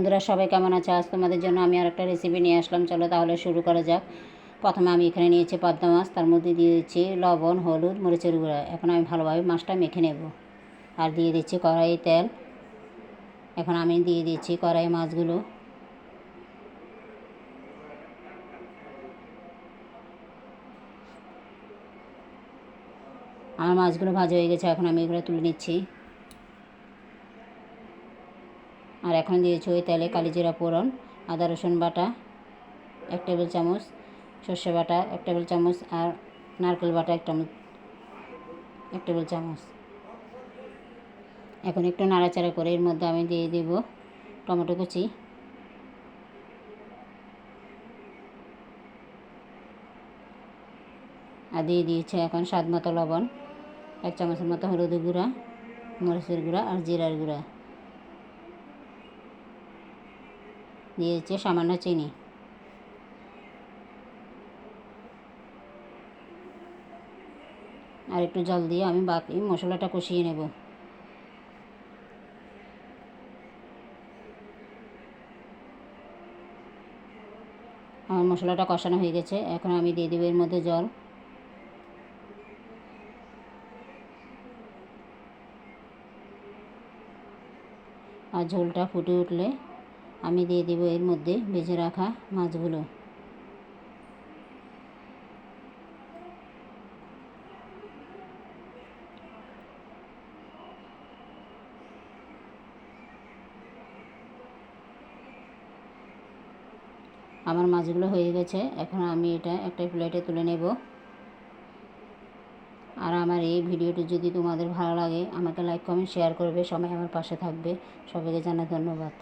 বন্ধুরা, সবাই কেমন আছে? আজ তোমাদের জন্য আমি আর একটা রেসিপি নিয়ে আসলাম। চলো তাহলে শুরু করা যাক। প্রথমে আমি এখানে নিয়েছি পদ্মা মাছ, তার মধ্যে দিয়ে দিচ্ছি লবণ, হলুদ, মরিচের গুঁড়া। এখন আমি ভালোভাবে মাছটা মেখে নেব। আর দিয়ে দিচ্ছি কড়াই তেল। এখন আমি দিয়ে দিচ্ছি কড়াই মাছগুলো। আমার মাছগুলো ভাজা হয়ে গেছে, এখন আমি এগুলো তুলে নিচ্ছি। আর এখন দিয়েছি ওই তেলে কালিজিরা ফোড়ন, আদা রসুন বাটা, এক টেবিল চামচ, সর্ষে বাটা এক টেবিল চামচ আর নারকেল বাটা এক চামচ, এক টেবিল চামচ। এখন একটু নাড়াচাড়া করে এর মধ্যে আমি দিয়ে দেব টমেটো কুচি। আর দিয়ে দিয়েছে এখন স্বাদ মতো লবণ, এক চামচের মতো হলুদ গুঁড়া, মরিচের গুঁড়া আর জিরার গুঁড়া। দিয়েছে, সামান্য চিনি। আর একটু জল দিয়ে আমি বাকি মশলাটা কষিয়ে নেব। আমার মশলাটা কষানো হয়ে গেছে, এখন আমি দিয়ে দেবো এর মধ্যে জল। আর ঝোলটা ফুটে উঠলে আমি দিয়ে দেবো এর মধ্যে ভেজে রাখা মাছগুলো। আমার মাছগুলো হয়ে গেছে, এখন আমি এটা একটা প্লেটে তুলে নেব। আর আমার এই ভিডিওটি যদি তোমাদের ভালো লাগে, আমাকে লাইক, কমেন্ট, শেয়ার করবে, সবাই আমার পাশে থাকবে। সবাইকে জানাই ধন্যবাদ।